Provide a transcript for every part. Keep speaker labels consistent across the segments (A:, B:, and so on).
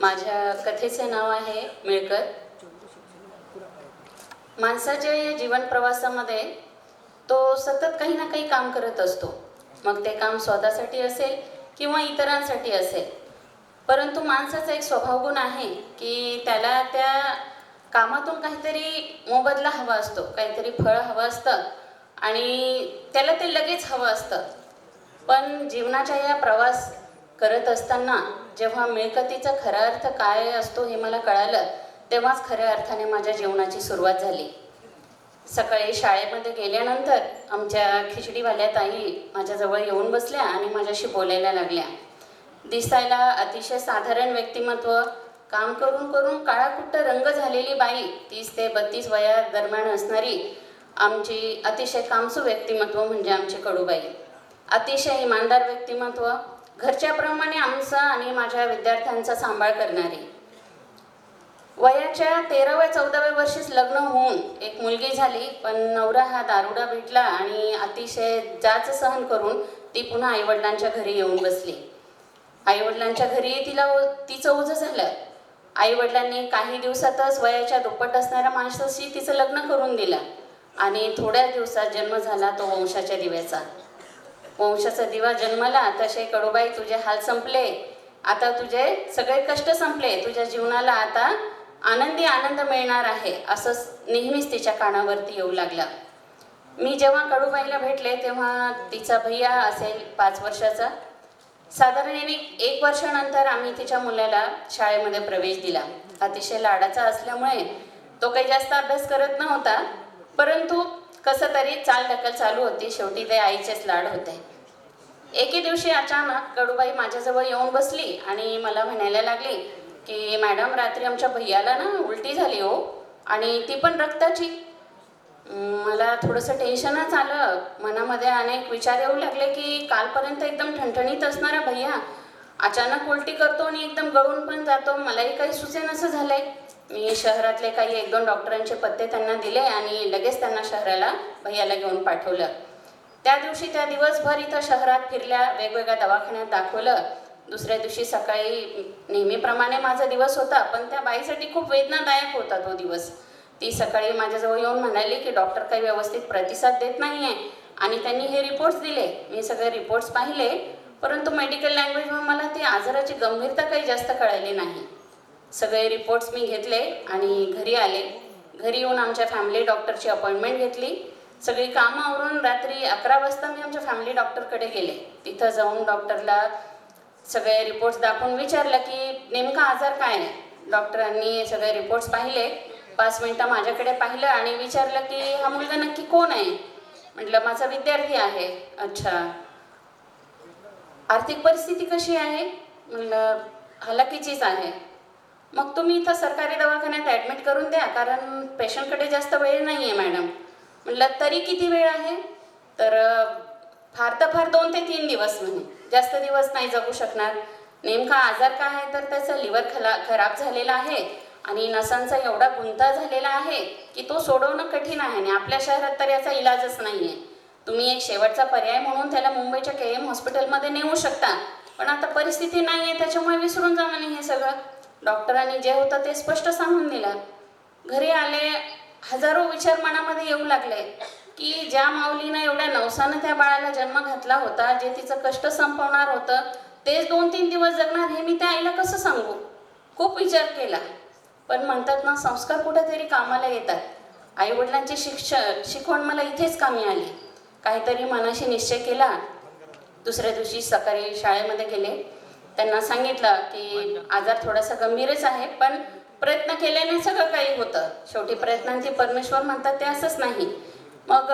A: माझ्या कथेचे नाव आहे मिळकत माणसाच्या या जीवन प्रवासामध्ये तो सतत काही ना काही काम करत असतो. मग ते काम स्वतःसाठी असेल किंवा इतरांसाठी असेल. परंतु माणसाचा एक स्वभाव गुण आहे की त्याला त्या कामातून काहीतरी मोबदला हवा असतो काहीतरी फळ हवं असतं आणि त्याला ते लगेच हवं असतं. पण जीवनाच्या या प्रवास करत असताना जेव्हा मिळकतीचा खरा अर्थ काय असतो हे मला कळालं तेव्हाच खऱ्या अर्थाने माझ्या जेवणाची सुरुवात झाली. सकाळी शाळेमध्ये गेल्यानंतर आमच्या खिचडीवाल्या ताई माझ्याजवळ येऊन बसल्या आणि माझ्याशी बोलायला लागल्या. दिसायला अतिशय साधारण व्यक्तिमत्व काम करून करून काळाकुट्ट रंग झालेली बाई तीस ते बत्तीस वया दरम्यान असणारी आमची अतिशय कामसू व्यक्तिमत्व म्हणजे आमची कडूबाई. अतिशय इमानदार व्यक्तिमत्व घरच्याप्रमाणे आमचा आणि माझ्या विद्यार्थ्यांचा सांभाळ करणारी. वयाच्या तेराव्या चौदाव्या वर्षीच लग्न होऊन एक मुलगी झाली पण नवरा हा दारुडा भेटला आणि अतिशय जाच सहन करून ती पुन्हा आईवडिलांच्या घरी येऊन बसली. आईवडिलांच्या घरी तिला तिचं ओझं झालं. आईवडिलांनी काही दिवसातच वयाच्या दुप्पट असणाऱ्या माणसाशी तिचं लग्न करून दिलं आणि थोड्याच दिवसात जन्म झाला तो वंशाच्या दिव्याचा. वंशाचा दिवा जन्मला तसे कडूबाई तुझे हाल संपले. आता तुझे सगळे कष्ट संपले. तुझ्या जीवनाला आता आनंदी आनंद मिळणार आहे असं नेहमीच तिच्या कानावरती येऊ लागला. मी जेव्हा कडूबाईला भेटले तेव्हा तिचा भैया असेल पाच वर्षाचा. साधारण एक वर्षानंतर आम्ही तिच्या मुलाला शाळेमध्ये प्रवेश दिला. अतिशय लाडाचा असल्यामुळे तो काही जास्त अभ्यास करत नव्हता परंतु कसं तरी चाल ढकल चालू होती. शेवटी ते आईचेच लाड होते. एके दिवशी अचानक कडूबाई माझ्याजवळ येऊन बसली आणि मला म्हणायला लागली की मॅडम रात्री आमच्या भैयाला ना उलटी झाली हो आणि ती पण रक्ताची. मला थोडंसं टेन्शनच आलं. मनामध्ये अनेक विचार येऊ लागले की कालपर्यंत एकदम ठणठणीत असणारा भैया अचानक उलटी करतो आणि एकदम गळून पण जातो. मलाही काही सुचेनसं झालंय. मी शहरातले काही एक दोन डॉक्टरांचे पत्ते त्यांना दिले आणि लगेच त्यांना शहराला भैयाला घेऊन पाठवलं. त्या दिवशी त्या दिवसभर इथं शहरात फिरल्या वेगवेगळ्या दवाखान्यात दाखवलं. दुसऱ्या दिवशी सकाळी नेहमीप्रमाणे माझा दिवस होता पण त्या बाईसाठी खूप वेदनादायक होता तो दिवस. ती सकाळी माझ्याजवळ येऊन म्हणाली की डॉक्टर काही व्यवस्थित प्रतिसाद देत नाही आहे आणि त्यांनी हे रिपोर्ट्स दिले. मी सगळे रिपोर्ट्स पाहिले परंतु मेडिकल लँग्वेजमध्ये मला ती आजाराची गंभीरता काही जास्त कळाली नाही. सगळे रिपोर्ट्स मी घेतले आणि घरी आले. घरी येऊन आमच्या फॅमिली डॉक्टरची अपॉइंटमेंट घेतली. सगळी कामं आवरून रात्री अकरा वाजता मी आमच्या फॅमिली डॉक्टरकडे गेले. तिथं जाऊन डॉक्टरला सगळे रिपोर्ट्स दाखवून विचारलं की नेमका आजार काय आहे? डॉक्टरांनी सगळे रिपोर्ट्स पाहिले. पाच मिनटं माझ्याकडे पाहिलं आणि विचारलं की हा मुलगा नक्की कोण आहे? म्हटलं माझा विद्यार्थी आहे. अच्छा. आर्थिक परिस्थिती कशी आहे? म्हणलं हलाखीचीच आहे. मग तुम्ही इथं सरकारी दवाखान्यात ॲडमिट करून द्या कारण पेशंटकडे जास्त वेळ नाही आहे मॅडम म्हटलं तरी किती वेळ आहे? तर फार तर फार दोन ते तीन दिवस म्हणे. जास्त दिवस नाही जगू शकणार. नेमका आजार काय आहे? तर त्याचा लिव्हर खला खराब झालेला आहे आणि नसांचा एवढा गुंता झालेला आहे की तो सोडवणं कठीण आहे आणि आपल्या शहरात तर याचा इलाजच नाही आहे तुम्ही एक शेवटचा पर्याय म्हणून त्याला मुंबईच्या के एम हॉस्पिटलमध्ये नेऊ शकता. पण आता परिस्थिती नाही आहे त्याच्यामुळे विसरून जा म्हणे हे सगळं. डॉक्टरांनी जे होतं ते स्पष्ट सांगून दिलं. घरी आले हजारो विचार मनामध्ये येऊ लागले की ज्या माऊलीनं एवढ्या नवसानं त्या बाळाला जन्म घातला होता जे तिचं कष्ट संपवणार होतं तेच दोन तीन दिवस जगणार हे मी त्या आईला कसं सांगू? खूप विचार केला. पण म्हणतात ना संस्कार कुठेतरी कामाला येतात. आईवडिलांचे शिक्ष शिकवण मला इथेच कामी आली. काहीतरी मनाशी निश्चय केला. दुसऱ्या दिवशी सकाळी शाळेमध्ये गेले. त्यांना सांगितलं की आजार थोडासा गंभीरच आहे पण प्रयत्न केल्याने सगळं काही होतं. शेवटी प्रयत्नांचे परमेश्वर म्हणतात ते असंच नाही. मग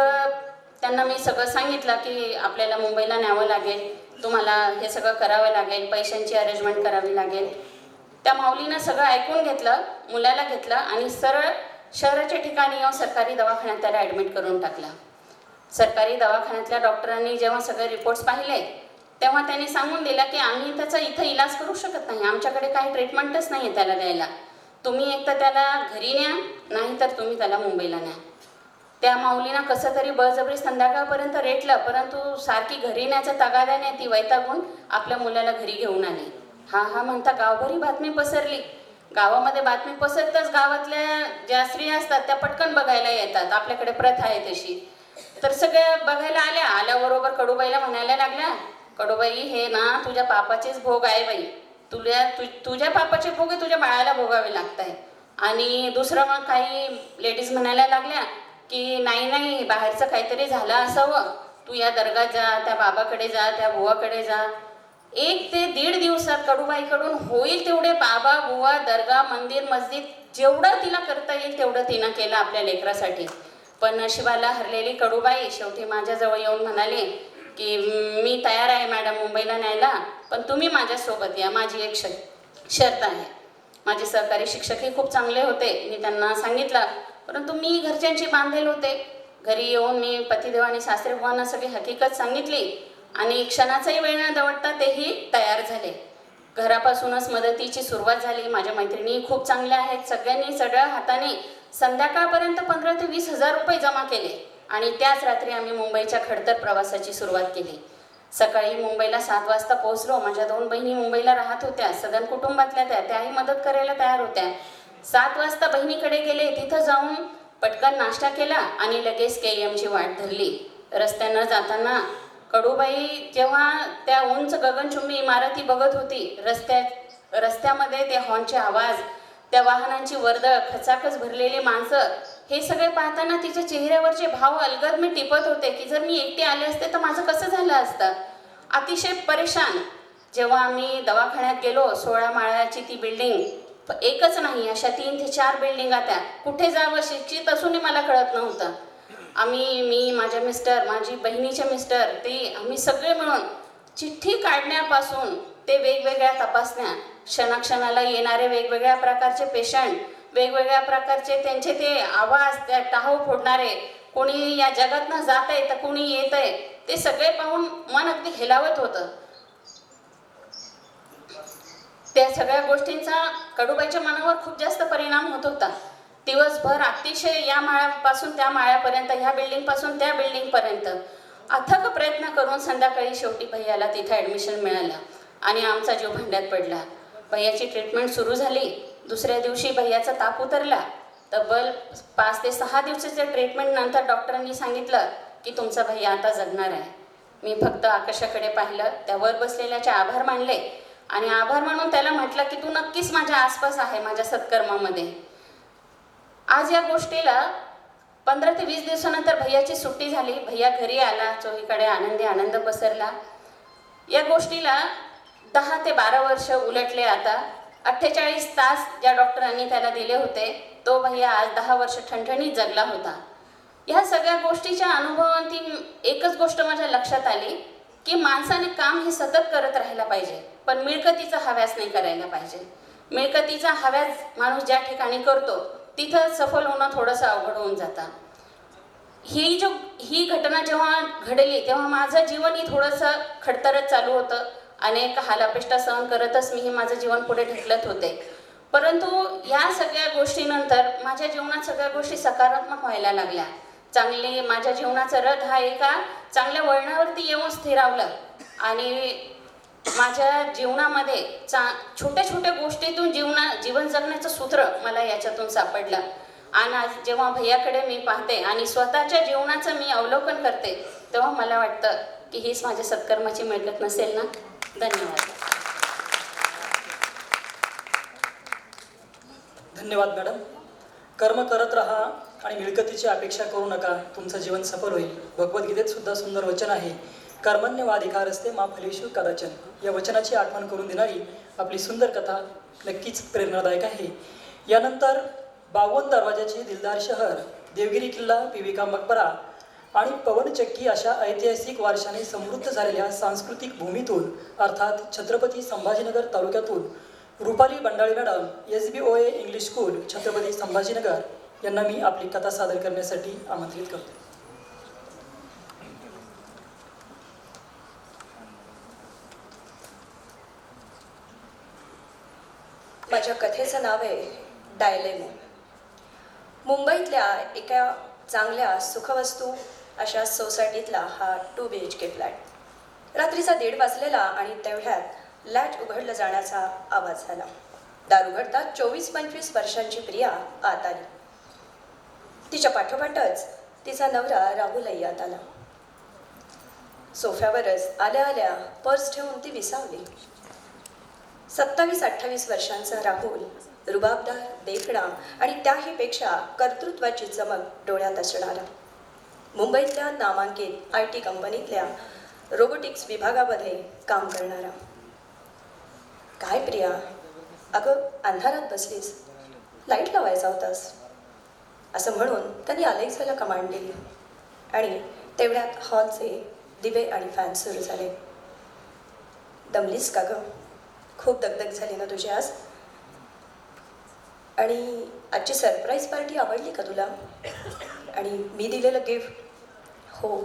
A: त्यांना मी सगळं सांगितलं की आपल्याला मुंबईला न्यावं लागेल तुम्हाला हे सगळं करावं लागेल पैशांची अरेंजमेंट करावी लागेल. त्या माऊलीनं सगळं ऐकून घेतलं मुलाला घेतलं आणि सरळ शहराच्या ठिकाणी येऊन सरकारी दवाखान्यात त्याला ॲडमिट करून टाकलं. सरकारी दवाखान्यातल्या डॉक्टरांनी जेव्हा सगळे रिपोर्ट्स पाहिले तेव्हा त्याने सांगून दिलं की आम्ही त्याचा इथं इलाज करू शकत नाही. आमच्याकडे काही ट्रीटमेंटच नाही आहे त्याला द्यायला. तुम्ही एक तर त्याला घरी न्या नाही तर तुम्ही त्याला मुंबईला न्या. त्या माऊलीनं कसं तरी बळजबरी संध्याकाळपर्यंत रेटलं परंतु सारखी घरी न्यायच्या तगाद्याने ती वैतागून आपल्या मुलाला घरी घेऊन आली. हा हा म्हणता गावभरी बातमी पसरली. गावामध्ये बातमी पसरताच गावातल्या ज्या स्त्रिया असतात त्या पटकन बघायला येतात. आपल्याकडे प्रथा आहे तशी. तर सगळ्या बघायला आल्या. आल्याबरोबर कडूबाईला म्हणायला लागल्या कडूबाई हे ना तुझ्या पापाचेच भोग आहे बाई. तुझ्या तु, तुझ्या पापाचे भोग हे तुझ्या बाळाला भोगावे लागत आहे आणि दुसरं मग काही लेडीज म्हणायला लागल्या की नाही नाही बाहेरचं काहीतरी झालं असावं. तू या दर्गात जा त्या बाबाकडे जा त्या बुवाकडे जा. एक ते दीड दिवसात कडूबाईकडून होईल तेवढे बाबा बुवा दर्गा मंदिर मस्जिद जेवढं तिला करता येईल तेवढं तिनं केलं आपल्या लेकरासाठी. पण नशिबाला हरलेली कडूबाई शेवटी माझ्याजवळ येऊन म्हणाली की मी तयार आहे मॅडम मुंबईला न्यायला पण तुम्ही माझ्यासोबत या. माझी एक श शर्त आहे. माझे सहकारी शिक्षकही खूप चांगले होते मी त्यांना सांगितलं. परंतु मी घरच्यांची बांधेल होते. घरी येऊन मी पतिदेव आणि सासरे सगळी हकीकत सांगितली आणि क्षणाचाही वेळ न दवडता तेही तयार झाले. घरापासूनच मदतीची सुरुवात झाली. माझ्या मैत्रिणी खूप चांगल्या आहेत. सगळ्यांनी सगळ्या हाताने संध्याकाळपर्यंत पंधरा ते वीस हजार रुपये जमा केले. आणि त्याच रात्री आम्ही मुंबईच्या खडतर प्रवासाची सुरुवात केली. सकाळी मुंबईला सात वाजता पोहोचलो. माझ्या दोन बहिणी मुंबईला राहत होत्या. सदन कुटुंबातल्या त्या. त्याही मदत करायला तयार होत्या. सात वाजता बहिणीकडे गेले. तिथं जाऊन पटकन नाश्ता केला आणि लगेच के एमची वाट धरली. रस्त्यानं जाताना कडूबाई जेव्हा त्या उंच गगनचुंबी इमारती बघत होती रस्त्या रस्त्यामध्ये ते हॉर्नचे आवाज त्या वाहनांची वर्दळ खचाखच भरलेली माणसं हे सगळे पाहताना तिच्या चेहऱ्यावरचे भाव अलगद मी टिपत होते की जर मी एकटी आले असते तर माझं कसं झालं असतं? अतिशय परेशान. जेव्हा आम्ही दवाखान्यात गेलो सोळा माळ्याची ती बिल्डिंग एकच नाही अशा तीन ते चार बिल्डिंगा त्या कुठे जावं शिक्षित असूनही मला कळत नव्हतं. आम्ही मी माझ्या मिस्टर माझी बहिणीचे मिस्टर ते आम्ही सगळे मिळून चिठ्ठी काढण्यापासून ते वेगवेगळ्या तपासण्या क्षणाक्षणाला येणारे वेगवेगळ्या प्रकारचे पेशंट वेगवेगळ्या प्रकारचे त्यांचे ते आवाज त्या टाहू फोडणारे कोणी या जगातनं जात आहे तर कोणी येत आहे ते सगळे पाहून मन अगदी हेलावत होतं. त्या सगळ्या गोष्टींचा कडूबाईच्या मनावर खूप जास्त परिणाम होत होता. दिवसभर अतिशय या माळ्यापासून त्या माळ्यापर्यंत ह्या बिल्डिंगपासून त्या बिल्डिंगपर्यंत अथक प्रयत्न करून संध्याकाळी शेवटी भैयाला तिथं ॲडमिशन मिळालं आणि आमचा जीव भांड्यात पडला. भैयाची ट्रीटमेंट सुरू झाली. दुसऱ्या दिवशी भैयाचा ताप उतरला. तब्बल पाच ते सहा दिवसाच्या ट्रीटमेंटनंतर डॉक्टरांनी सांगितलं की तुमचा भैया आता जगणार आहे. मी फक्त आकाशाकडे पाहिलं त्यावर बसलेल्याचे आभार मानले आणि आभार मानून त्याला म्हटलं की तू नक्कीच माझ्या आसपास आहे माझ्या सत्कर्मामध्ये. आज या गोष्टीला पंधरा ते वीस दिवसानंतर भैयाची सुट्टी झाली. भैया घरी आला चोहीकडे आनंदी आनंद पसरला. या गोष्टीला दहा ते बारा वर्ष उलटले आता. अठ्ठेचाळीस तास ज्या डॉक्टरांनी त्याला दिले होते तो भैया आज दहा वर्ष ठणठणीत जगला होता. ह्या सगळ्या गोष्टीच्या अनुभवांती एकच गोष्ट माझ्या लक्षात आली की माणसाने काम हे सतत करत राहायला पाहिजे पण मिळकतीचा हव्यास नाही करायला पाहिजे. मिळकतीचा हव्यास माणूस ज्या ठिकाणी करतो तिथं सफल होणं थोडंसं अवघड होऊन जातं. ही जो ही घटना जेव्हा घडली तेव्हा माझं जीवनही थोडंसं खडतरच चालू होतं. अनेक हालापेष्टा सहन करतच मी हे माझं जीवन पुढे ढकलत होते. परंतु या सगळ्या गोष्टीनंतर माझ्या जीवनात सगळ्या गोष्टी सकारात्मक व्हायला लागल्या. चांगली माझ्या जीवनाचा रथ हा एका चांगल्या वळणावरती येऊन स्थिरावलं. आणि माझ्या जीवनामध्ये चा छोट्या छोट्या गोष्टीतून जीवना जीवन जगण्याचं सूत्र मला याच्यातून सापडलं. आणि आज जेव्हा भैयाकडे मी पाहते आणि स्वतःच्या जीवनाचं मी अवलोकन करते तेव्हा मला वाटतं की हीच माझ्या सत्कर्माची मिळकत नसेल ना? धन्यवाद.
B: धन्यवाद मॅडम. कर्म करत राहा आणि मिळकतीची अपेक्षा करू नका. तुमचं जीवन सफल होईल. भगवद्गीतेत सुद्धा सुंदर वचन आहे. कर्मण्यवाधिकार असते मा फलेशू कदाचन. या वचनाची आठवण करून देणारी आपली सुंदर कथा नक्कीच प्रेरणादायक आहे. यानंतर बावन दरवाजाचे दिलदार शहर देवगिरी किल्ला पिविका मकबरा आणि पवनचक्की अशा ऐतिहासिक वारशाने समृद्ध झालेल्या सांस्कृतिक भूमीतून अर्थात छत्रपती संभाजीनगर तालुक्यातून Rupali Bandali madam S B O A English school Chhatrapati Sambhajinagar यांना मी आपली कथा सादर करण्यासाठी आमंत्रित करतो.
C: माझ्या कथेचं नाव आहे डायलेमो. मुंबईतल्या एका चांगल्या सुखवस्तू अशा सोसायटीतला हा two B H K flat रात्रीचा दीड वाजलेला आणि तेवढ्यात लॅच उघडलं जाण्याचा आवाज झाला. दार उघडता चोवीस पंचवीस वर्षांची प्रिया आत आली. तिच्या पाठोपाठच तिचा नवरा राहुलही आत आला. सोफ्यावरच आल्या आल्या पर्स ठेवून ती विसावली. सत्तावीस अठ्ठावीस वर्षांचा राहुल रुबाबदार देखणा आणि त्याहीपेक्षा कर्तृत्वाची चमक डोळ्यात असणारा. मुंबईतल्या नामांकित आय टी कंपनीतल्या रोबोटिक्स विभागामध्ये काम करणारा. काय प्रिया? अगं अंधारात बसलीस. लाइट लावायचा होतास. असं म्हणून त्यांनी अलेक्साला कमांड दिली. आणि तेवढ्यात हॉलचे दिवे आणि फॅन सुरू झाले. दमलीस का गं? खूप दगदग झाली ना तुझी आज? आणि आजची सरप्राईज पार्टी आवडली का तुला? आणि मी दिलेलं गिफ्ट हो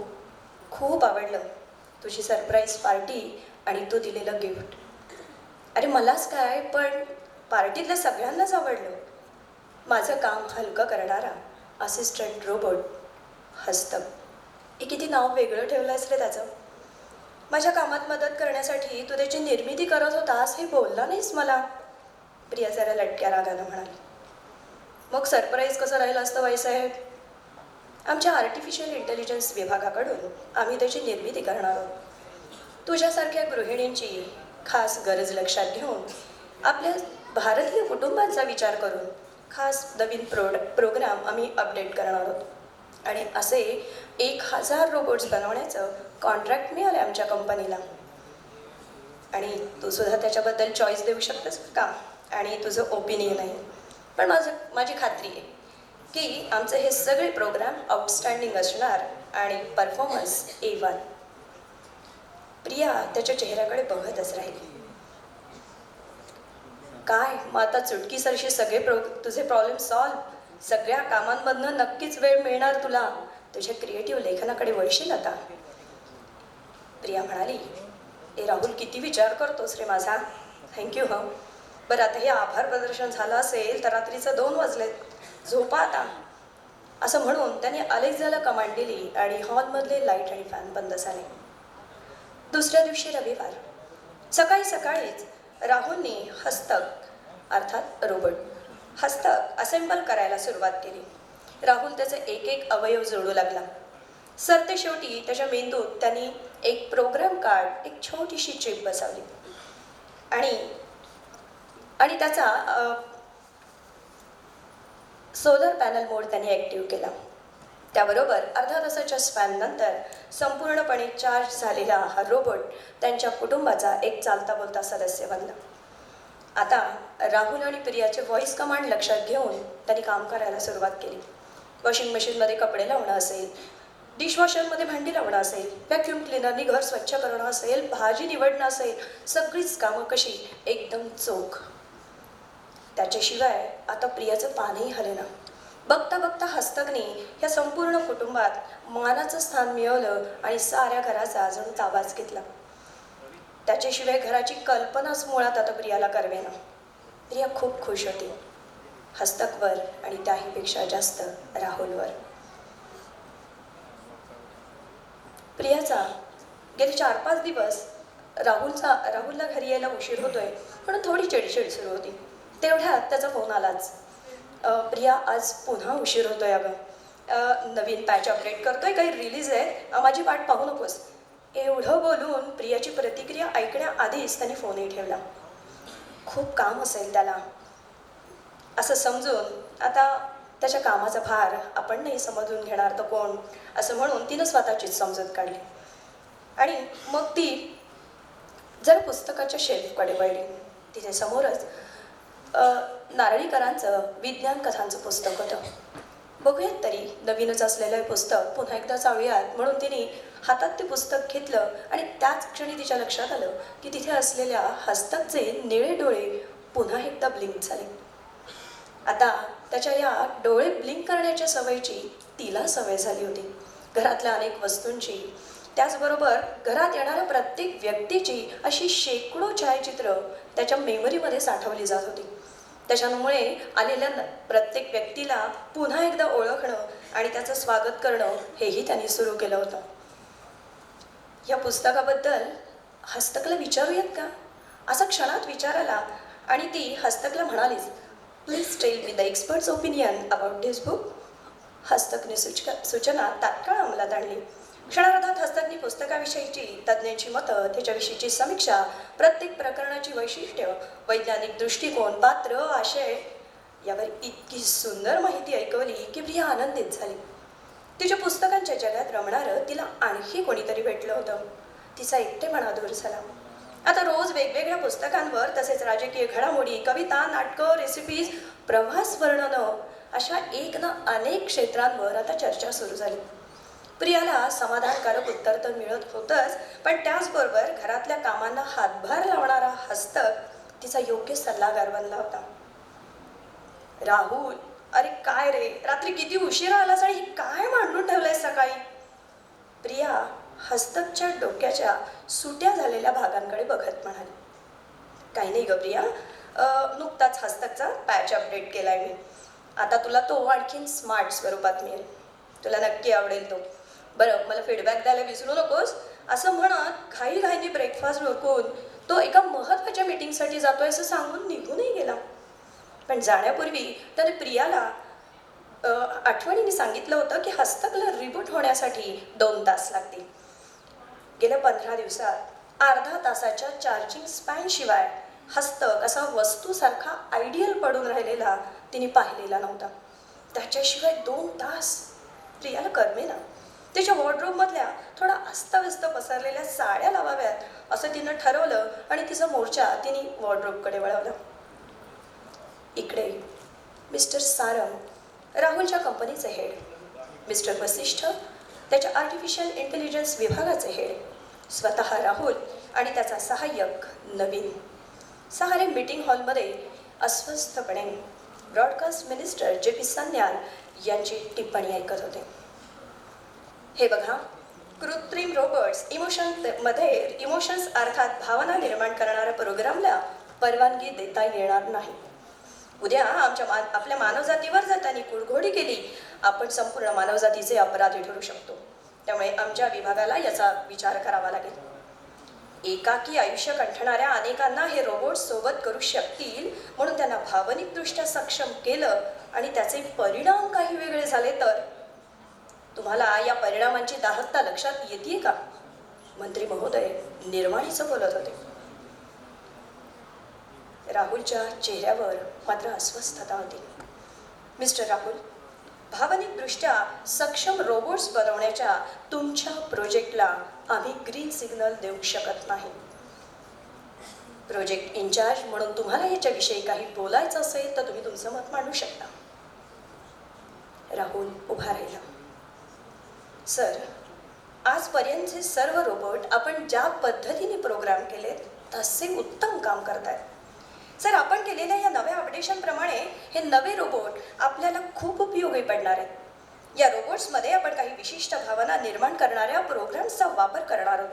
C: खूप आवडलं. तुझी सरप्राईज पार्टी आणि तू दिलेलं गिफ्ट अरे मलाच काय पण पार्टीतल्या सगळ्यांनाच आवडलं. माझं काम हलकं करणारा असिस्टंट रोबोट हस्तक हे किती नाव वेगळं ठेवलं आहेस रे त्याचं. माझ्या कामात मदत करण्यासाठी तू त्याची निर्मिती करत होतास हे बोलला नाहीस मला. प्रिया जरा लटक्या रागानं म्हणाली. मग सरप्राईज कसं राहिलं असतं बाईसाहेब? आमच्या आर्टिफिशियल इंटेलिजन्स विभागाकडून आम्ही त्याची निर्मिती करणार आहोत. तुझ्यासारख्या गृहिणींची खास गरज लक्षात घेऊन आपल्या भारतीय कुटुंबांचा विचार करून खास नवीन प्रोड प्रोग्राम आम्ही अपडेट करणार आहोत. आणि असे एक हजार रोबोट्स बनवण्याचं कॉन्ट्रॅक्ट मिळालं आमच्या कंपनीला आणि तू सुद्धा त्याच्याबद्दल चॉईस देऊ शकतेस का? आणि तुझं ओपिनियन आहे. पण माझं माझी खात्री आहे. की आमचे हे सगळे प्रोग्राम आउटस्टँडिंग असणार आणि परफॉर्मन्स ए वन प्रिया त्याच्या चेहऱ्याकडे बघतच राहिली. काय? मग आता चुटकीसरशी सगळे प्रो तुझे प्रॉब्लेम सॉल्व सगळ्या कामांमधनं नक्कीच वेळ मिळणार तुला. तुझ्या क्रिएटिव्ह लेखनाकडे वळशील आता. प्रिया म्हणाली ए राहुल किती विचार करतोस रे माझा? थँक्यू ह. बरं आता हे आभार प्रदर्शन झालं असेल तर रात्रीचं दोन वाजलेत. झोपा आता. असं म्हणून त्याने अलेक्झाला कमांड दिली आणि हॉलमधले लाइट आणि फॅन बंद झाले. दुसऱ्या दिवशी रविवार. सकाळी सकाळीच राहुलने हस्तक अर्थात रोबोट हस्तक असेंबल करायला सुरुवात केली. राहुल त्याचे एक एक अवयव जोडू लागला. सरते शेवटी त्याच्या मेंदूत त्यांनी एक प्रोग्राम कार्ड एक छोटीशी चिप बसवली. आणि आणि त्याचा सोलर पॅनल मोड त्यांनी ॲक्टिव्ह केला. त्याबरोबर अर्धा तासाच्या स्पॅननंतर संपूर्णपणे चार्ज झालेला हा रोबोट त्यांच्या कुटुंबाचा एक चालता बोलता सदस्य बनला. आता राहुल आणि प्रियाचे व्हॉइस कमांड लक्षात घेऊन त्यांनी काम करायला सुरुवात केली. वॉशिंग मशीनमध्ये कपडे लावणं असेल डिशवॉशरमध्ये भांडी लावणं असेल व्हॅक्युम क्लिनरनी घर स्वच्छ करणं असेल भाजी निवडणं असेल सगळीच कामं कशी एकदम चोख. त्याच्याशिवाय आता प्रियाचं पानही हलेना बघता बघता हस्तकने ह्या संपूर्ण कुटुंबात मानाचं स्थान मिळवलं आणि साऱ्या घराचा जणू ताबाच घेतला. त्याच्याशिवाय घराची कल्पनाच मुळात आता प्रियाला करवेना. प्रिया खूप खुश होती. हस्तकवर आणि त्याहीपेक्षा जास्त राहुलवर. प्रियाचा गेले चार पाच दिवस राहुलचा राहुलला घरी यायला उशीर होतोय म्हणून थोडी चिडचिड सुरू होती. तेवढ्यात त्याचा फोन आलाच. प्रिया आज पुन्हा उशीर होतोय अगं. नवीन पॅच अपडेट करतो आहे काही रिलीज आहे माझी वाट पाहू नकोस. एवढं बोलून प्रियाची प्रतिक्रिया ऐकण्याआधीच त्याने फोनही ठेवला. खूप काम असेल त्याला. असं समजून आता त्याच्या कामाचा भार आपण नाही समजून घेणार तर कोण? असं म्हणून तिनं स्वतःचीच समजूत काढली. आणि मग ती जर पुस्तकाच्या शेल्फकडे वळली तिच्या समोरच नारळीकरांचं विज्ञान कथांचं पुस्तक होतं. बघूयात तरी नवीनच असलेलं हे पुस्तक पुन्हा एकदा चाळूयात म्हणून तिने हातात ते पुस्तक घेतलं आणि त्याच क्षणी तिच्या लक्षात आलं की तिथे असलेल्या हस्तकचे निळे डोळे पुन्हा एकदा ब्लिंक झाले. आता त्याच्या या डोळे ब्लिंक करण्याच्या सवयीची तिला सवय झाली होती. घरातल्या अनेक वस्तूंची त्याचबरोबर घरात येणाऱ्या प्रत्येक व्यक्तीची अशी शेकडो छायाचित्र त्याच्या मेमरीमध्ये साठवली जात होती. त्याच्यामुळे आलेल्या न- प्रत्येक व्यक्तीला पुन्हा एकदा ओळखणं आणि त्याचं स्वागत करणं हेही त्यांनी सुरू केलं होतं. या पुस्तकाबद्दल हस्तकला विचारूयात का? असा क्षणात विचार आला आणि ती हस्तकला म्हणालीच please tell me the experts opinion about this book हस्तकने सूचना तात्काळ अंमलात आणली. क्षणार्धात हस्तकनी पुस्तकाविषयीची तज्ज्ञांची मतं त्याच्याविषयीची समीक्षा प्रत्येक प्रकरणाची वैशिष्ट्य वैज्ञानिक दृष्टिकोन पात्र आशय यावर इतकी सुंदर माहिती ऐकवली की प्रिया आनंदित झाली. तिच्या पुस्तकांच्या जगात रमणारं तिला आणखी कोणीतरी भेटलं होतं. तिचा एकटेपणा दूर झाला. आता रोज वेगवेगळ्या पुस्तकांवर तसेच राजकीय घडामोडी कविता नाटकं रेसिपीज प्रवास वर्णनं अशा एक ना अनेक क्षेत्रांवर आता चर्चा सुरू झाली. प्रियाला समाधानकारक उत्तर तर मिळत होतंच पण त्याचबरोबर घरातल्या कामांना हातभार लावणारा हस्तक तिचा योग्य सल्लागार बनला होता. राहुल अरे काय रे? रात्री किती उशिरा आलास आणि हे काय मांडून ठेवलंय सकाळी? प्रिया हस्तकच्या डोक्याच्या सुट्या झालेल्या भागांकडे बघत म्हणाली. काही नाही ग प्रिया नुकताच हस्तकचा पॅच अपडेट केलाय मी. आता तुला तो आणखीन स्मार्ट स्वरूपात मिळेल. तुला नक्की आवडेल तो. बरं मला फीडबॅक द्यायला विसरू नकोस. असं म्हणत घाई घाईने ब्रेकफास्ट रोखून तो एका महत्त्वाच्या मीटिंगसाठी जातोय असं सांगून निघूनही गेला. पण जाण्यापूर्वी त्याने प्रियाला आठवणीने सांगितलं होतं की हस्तकला रिबूट होण्यासाठी दोन तास लागतील. गेल्या पंधरा दिवसात अर्धा तासाच्या चार्जिंग स्पॅनशिवाय हस्तक असा वस्तूसारखा आयडियल पडून राहिलेला तिने पाहिलेला नव्हता. त्याच्याशिवाय दोन तास प्रियाला करमेना. तिच्या वॉर्डरोबमधल्या थोडा अस्ताव्यस्त पसरलेल्या साड्या लावाव्यात असं तिनं ठरवलं आणि तिचा मोर्चा तिने वॉर्डरोबकडे वळवला. इकडे मिस्टर सारंग राहुलच्या कंपनीचे हेड मिस्टर वसिष्ठ त्याच्या आर्टिफिशियल इंटेलिजन्स विभागाचे हेड स्वतः राहुल आणि त्याचा सहाय्यक नवीन. सहारे मीटिंग हॉलमध्ये अस्वस्थपणे broadcast minister J P Sanyal यांची टिप्पणी ऐकत होते. हे बघा. कृत्रिम रोबोट्स इमोशनमध्ये इमोशन्स अर्थात भावना निर्माण करणाऱ्या प्रोग्रामला परवानगी देता येणार नाही. उद्या आमच्या मा आपल्या मानवजातीवर जर त्यांनी कुडघोडी केली आपण संपूर्ण मानवजातीचे अपराधी ठरू शकतो. त्यामुळे आमच्या विभागाला याचा विचार करावा लागेल. एकाकी आयुष्य कंठणाऱ्या अनेकांना हे रोबोट सोबत करू शकतील म्हणून त्यांना भावनिकदृष्ट्या सक्षम केलं आणि त्याचे परिणाम काही वेगळे झाले तर? तुम्हाला या परिणामांची दाहकता लक्षात येते का? मंत्री महोदय निर्वाणीचं बोलत होते. राहुलच्या चेहऱ्यावर मात्र अस्वस्थता होती. मिस्टर राहुल भावनिकदृष्ट्या सक्षम रोबोट्स बनवण्याच्या तुमच्या प्रोजेक्टला आम्ही ग्रीन सिग्नल देऊ शकत नाही. प्रोजेक्ट इन्चार्ज म्हणून तुम्हाला याच्याविषयी काही बोलायचं असेल तर तुम्ही तुमचं मत मांडू शकता. राहुल उभा राहिला. सर आजपर्यंतचे सर्व रोबोट आपण ज्या पद्धतीने प्रोग्राम केले तसे उत्तम काम करतायत. सर आपण केलेल्या या नव्या अपडेशनप्रमाणे हे नवे रोबोट आपल्याला खूप उपयोगी पडणार आहेत. या रोबोट्समध्ये आपण काही विशिष्ट भावना निर्माण करणाऱ्या प्रोग्राम्सचा वापर करणार आहोत.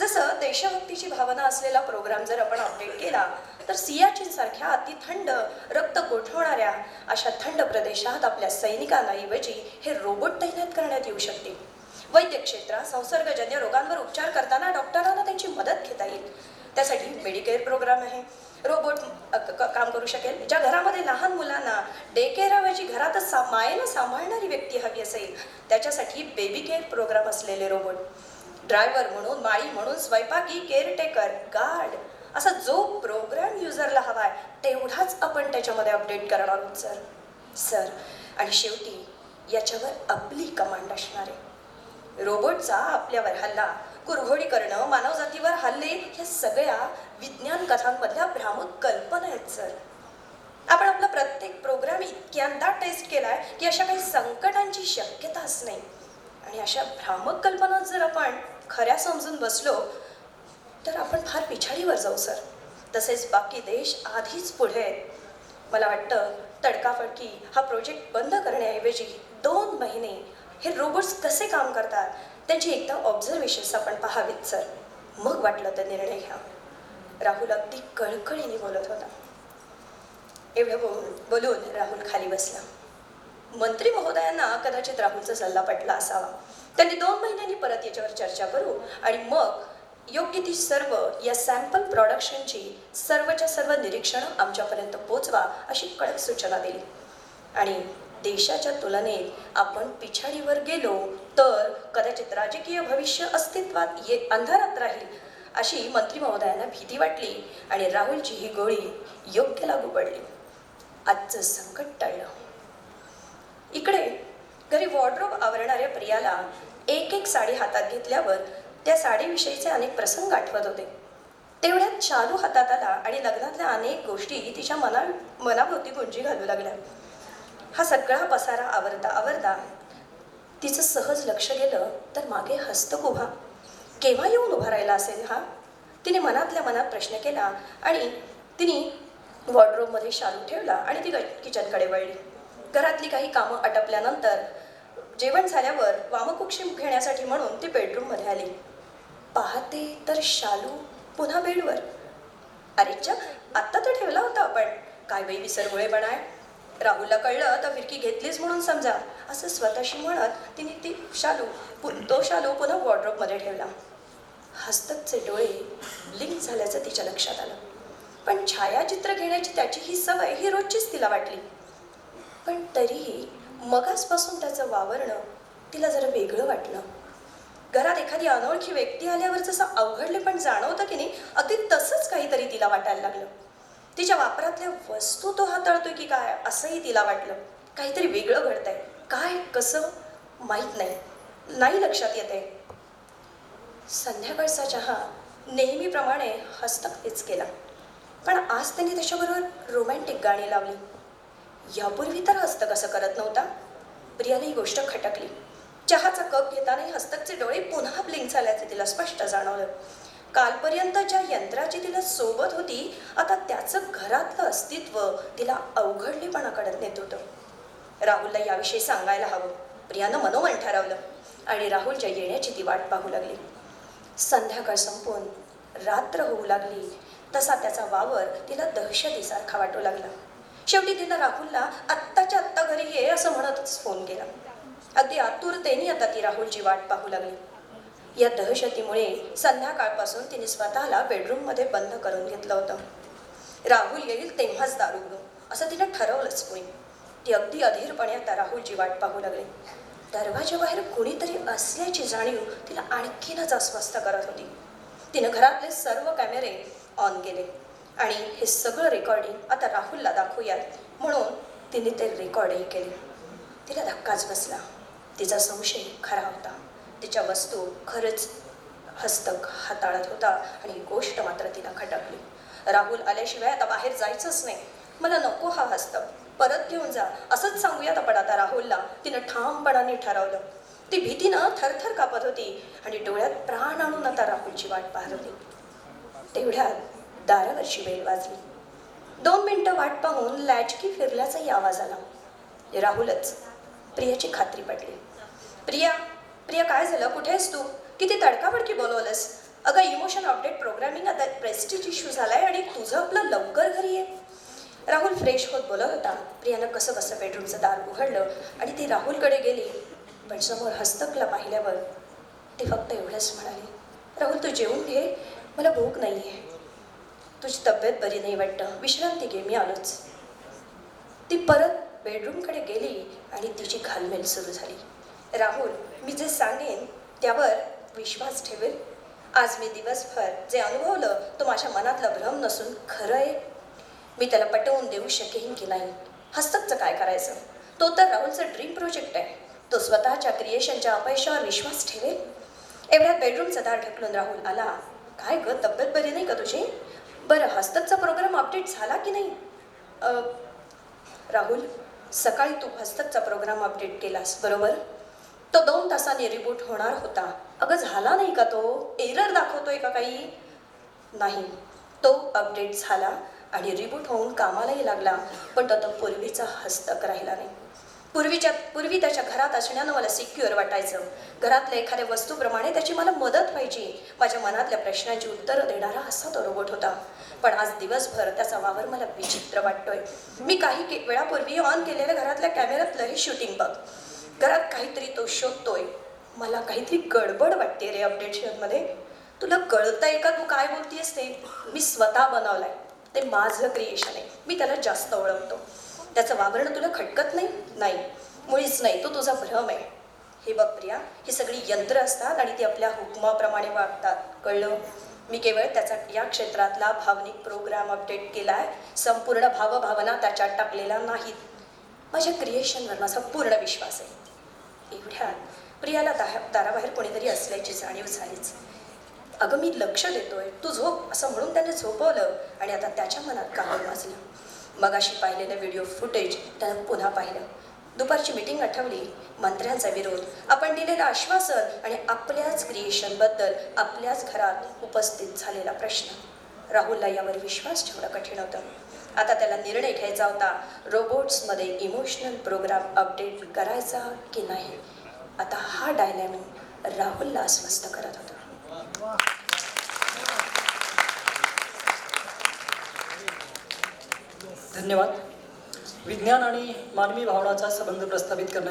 C: जसं देशभक्तीची भावना असलेला प्रोग्राम जर आपण अपडेट केला तर सियाचीन सारख्या अतिथंड रक्त गोठवणाऱ्या अशा थंड प्रदेशात आपल्या सैनिकांऐवजी हे रोबोट तैनात करण्यात येऊ शकतील वैद्य क्षेत्रात संसर्गजन्य रोगांवर उपचार करताना डॉक्टरांना त्यांची मदत घेता येईल. त्यासाठी मेडिकेअर प्रोग्राम आहे. रोबोट क- काम करू शकेल. ज्या घरामध्ये लहान मुलांना डे केअरऐवजी घरातच सा मायेनं सांभाळणारी व्यक्ती हवी असेल त्याच्यासाठी बेबी केअर प्रोग्राम असलेले रोबोट ड्रायव्हर म्हणून माळी म्हणून स्वयंपाकी केअरटेकर गार्ड असा जो प्रोग्राम युजरला हवा आहे तेवढाच आपण त्याच्यामध्ये अपडेट करणार आहोत सर सर आणि शेवटी याच्यावर आपली कमांड असणार आहे. रोबोटचा आपल्यावर हल्ला कुरघोडी करणं मानवजातीवर हल्ले ह्या सगळ्या विज्ञान कथांमधल्या भ्रामक कल्पना आहेत सर आपण आपला प्रत्येक प्रोग्राम इतक्यांदा टेस्ट केलाय की अशा काही संकटांची शक्यताच नाही. आणि अशा भ्रामक कल्पना जर आपण खऱ्या समजून बसलो तर आपण फार पिछाडीवर जाऊ सर. तसेच बाकी देश आधीच पुढे आहेत. मला वाटतं तडकाफडकी हा प्रोजेक्ट बंद करण्याऐवजी दोन महिने हे रोबोट्स कसे काम करतात त्यांची एकदा ऑब्झर्वेशन्स आपण पाहावीत सर. मग वाटलं तर निर्णय घ्या. राहुल अगदी कळकळीने बोलत होता. एवढं बोलून बोलून राहुल खाली बसला. मंत्री महोदयांना कदाचित राहुलचा सल्ला पटला असावा. त्यांनी दोन महिन्यांनी परत याच्यावर चर्चा करू आणि मग योग्य ती सर्व या सॅम्पल प्रॉडक्शनची सर्वच्या सर्व निरीक्षणं आमच्यापर्यंत पोचवा अशी कडक सूचना दिली. आणि देशाच्या तुलनेत आपण पिछाडीवर गेलो तर कदाचित राजकीय भविष्य अस्तित्वात ये अंधारात राहील अशी मंत्री महोदयांना भीती वाटली आणि राहुलची ही गोळी योग्य लागू पडली. आजचं संकट टळलं. इकडे घरी वॉर्ड्रोब आवरणाऱ्या प्रियाला एक एक साडी हातात घेतल्यावर त्या साडीविषयीचे अनेक प्रसंग आठवत होते. तेवढ्यात शालू हातात आला आणि लग्नातल्या अनेक गोष्टी तिच्या मना मनाभोवती गुंजी घालू लागल्या. हा सगळा पसारा आवरता आवरता तिचं सहज लक्ष गेलं तर मागे हस्तक उभा. केव्हा येऊन उभा राहिला असेल हा? तिने मनातल्या मनात प्रश्न केला आणि तिने वॉर्ड्रोबमध्ये शालू ठेवला आणि ती किचनकडे वळली. घरातली काही कामं आटपल्यानंतर जेवण झाल्यावर वामकुक्षी घेण्यासाठी म्हणून ती बेडरूममध्ये आली. पाहते तर शालू पुन्हा बेडवर. अरेच्या आत्ता तर ठेवला होता आपण. काय बाई विसरगोळे बनाय. राहुलला कळलं तर फिरकी घेतलीच म्हणून समजा. असं स्वतःशी म्हणत तिने ती शालू पु- तो शालू पुन्हा वॉर्ड्रॉपमध्ये ठेवला. हस्तकचे डोळे ब्लिंक झाल्याचं तिच्या लक्षात आलं. पण छायाचित्र घेण्याची त्याची ही सवय ही रोजचीच तिला वाटली. पण तरीही मगासपासून त्याचं वावरणं तिला जरा वेगळं वाटलं. घरात एखादी अनोळखी व्यक्ती आल्यावर जसं अवघडले पण जाणवतं की नाही अगदी तसंच काहीतरी तिला वाटायला लागलं. तिच्या वापरातल्या वस्तू तो हाताळतोय की काय असंही तिला वाटलं. काहीतरी वेगळं घडतंय. काय कसं? माहीत नाही. नाही लक्षात येते संध्याकाळचा चहा नेहमीप्रमाणे हस्तक तेच केला. पण आज त्यांनी त्याच्याबरोबर रोमॅन्टिक गाणी लावली. यापूर्वी तर हस्तक असं करत नव्हता. प्रियाने ही गोष्ट खटकली. चहाचा कप घेतानाही हस्तकचे डोळे पुन्हा ब्लिंक झाल्याचे तिला स्पष्ट जाणवलं. कालपर्यंत ज्या यंत्राची तिला सोबत होती आता त्याचं घरातलं अस्तित्व तिला अवघडलेपणाकडे नेत होतं. राहुलला याविषयी सांगायला हवं. प्रियानं मनोमन ठरवलं आणि राहुलच्या येण्याची ती वाट पाहू लागली. संध्याकाळ संपून रात्र होऊ लागली. तसा त्याचा वावर तिला दहशतीसारखा वाटू लागला. शेवटी तिनं राहुलला आत्ताच्या आत्ता घरी ये असं म्हणतच फोन केला. अगदी आतुरतेने आता ती राहुलची वाट पाहू लागली. या दहशतीमुळे संध्याकाळपासून तिने स्वतःला बेडरूममध्ये बंद करून घेतलं होतं. राहुल येईल तेव्हाच दारू उघडू असं तिनं ठरवलंच कोणी. ती अगदी अधीरपणे आता राहुलची वाट पाहू लागली. दरवाजाबाहेर कुणीतरी असल्याची जाणीव तिला आणखीनच अस्वस्थ करत होती. तिनं घरातले सर्व कॅमेरे ऑन केले. आणि हे सगळं रेकॉर्डिंग आता राहुलला दाखवूयात. म्हणून तिने ते रेकॉर्डही केले. तिला धक्काच बसला. तिचा संशय खरा होता. तिच्या वस्तू खरंच हस्तक हाताळत होता आणि गोष्ट मात्र तिला खटकली. राहुल आल्याशिवाय आता बाहेर जायचंच नाही. मला नको हा हस्तक. परत घेऊन जा. असंच सांगूयात आपण आता राहुलला. तिनं ठामपणाने ठरवलं. ती भीतीनं थरथर कापत होती आणि डोळ्यात प्राण आणून आता राहुलची वाट पाहत होती. तेवढ्यात दारावरची बेल वाजली. दोन मिनटं वाट पाहून लॅचकी फिरल्याचाही आवाज आला. राहुलच प्रियाची खात्री पडली प्रिया प्रिया काय झालं? कुठे आहेस तू? किती तडकाफडकी बोलवलंस? अगं इमोशन अपडेट प्रोग्रामिंग आता प्रेस्टिज इश्यू झालाय आणि तुझं आपलं लवकर घरी आहे राहुल फ्रेश होत बोलत होता. प्रियानं कसं कसं बेडरूमचं दार उघडलं आणि ती राहुलकडे गेली. पण समोर हस्तकला पाहिल्यावर ती फक्त एवढंच म्हणाली राहुल तू जेवून घे. मला भूक नाही आहे तुझी तब्येत बरी नाही वाटतं. विश्रांती घे मी आलोच. ती परत बेडरूमकडे गेली आणि तिची घालमेल सुरू झाली. राहुल मी जे सांगेन त्यावर विश्वास ठेवेल. आज मी दिवसभर जे अनुभवलं तो माझ्या मनातला भ्रम नसून खरं आहे. मी त्याला पटवून देऊ शकेन की नाही? हस्तकचं काय करायचं? तो तर राहुलचं ड्रीम प्रोजेक्ट आहे. तो स्वतःच्या क्रिएशनच्या अपयशावर विश्वास ठेवेल. एवढ्या बेडरूमचा दार ढकलून राहुल आला. काय ग तब्येत बरी नाही का तुझी? बरं हस्तकचा प्रोग्राम अपडेट झाला की नाही? राहुल सकाळी तू हस्तकचा प्रोग्राम अपडेट केलास बरोबर? तो दोन तासांनी रिबूट होणार होता. अगं झाला नाही का तो? एरर दाखवतोय का काही? नाही. तो अपडेट झाला आणि रिबूट होऊन कामालाही लागला पण तो तो पूर्वीचा हस्तक राहिला नाही. पूर्वीच्या पूर्वी त्याच्या घरात असण्यानं मला सिक्युअर वाटायचं. घरातल्या एखाद्या वस्तूप्रमाणे त्याची मला मदत व्हायची. माझ्या मनातल्या प्रश्नांची उत्तरं देणारा असा तो रोबोट होता. पण आज दिवसभर त्याचा वावर मला विचित्र वाटतोय. मी काही वेळापूर्वी ऑन केलेल्या घरातल्या कॅमेऱ्यातलंही शूटिंग बघ. घरात काहीतरी तो शोधतोय. मला काहीतरी गडबड वाटते रे अपडेशनमध्ये तुला कळतंय का तू काय बोलतीयस ते? मी स्वतः बनवलाय. ते माझं क्रिएशन आहे. मी त्याला जास्त ओळखतो. त्याचं वावरणं तुला खटकत नाही? नाही. मुळीच नाही. तो तुझा भ्रम आहे. हे बघ प्रिया ही सगळी यंत्र असतात आणि ती आपल्या हुकमाप्रमाणे वागतात. कळलं? मी केवळ त्याचा या क्षेत्रातला भावनिक प्रोग्राम अपडेट केला आहे संपूर्ण भावभावना त्याच्यात टाकलेल्या नाहीत. माझ्या क्रिएशनवर माझा पूर्ण विश्वास आहे. एवढ्यात प्रियाला दाह दाराबाहेर कोणीतरी असल्याची जाणीव झालीच. अगं मी लक्ष देतोय. तू झोप असं म्हणून त्याने झोपवलं आणि आता त्याच्या मनात काम वाजलं. मगाशी पाहिलेलं व्हिडिओ फुटेज त्यानं पुन्हा पाहिलं. दुपारची मीटिंग आठवली. मंत्र्यांचा विरोध. आपण दिलेलं आश्वासन आणि आपल्याच क्रिएशनबद्दल आपल्याच घरात उपस्थित झालेला प्रश्न. राहुलला यावर विश्वास ठेवणं कठीण होतं. आता त्याला निर्णय घ्यायचा होता. रोबोट्समध्ये इमोशनल प्रोग्राम अपडेट करायचा की नाही? आता हा डायलॅमो राहुलला अस्वस्थ करत होता.
B: धन्यवाद. विज्ञान आणि मानवी भावनाचा संबंध प्रस्थापित करणारी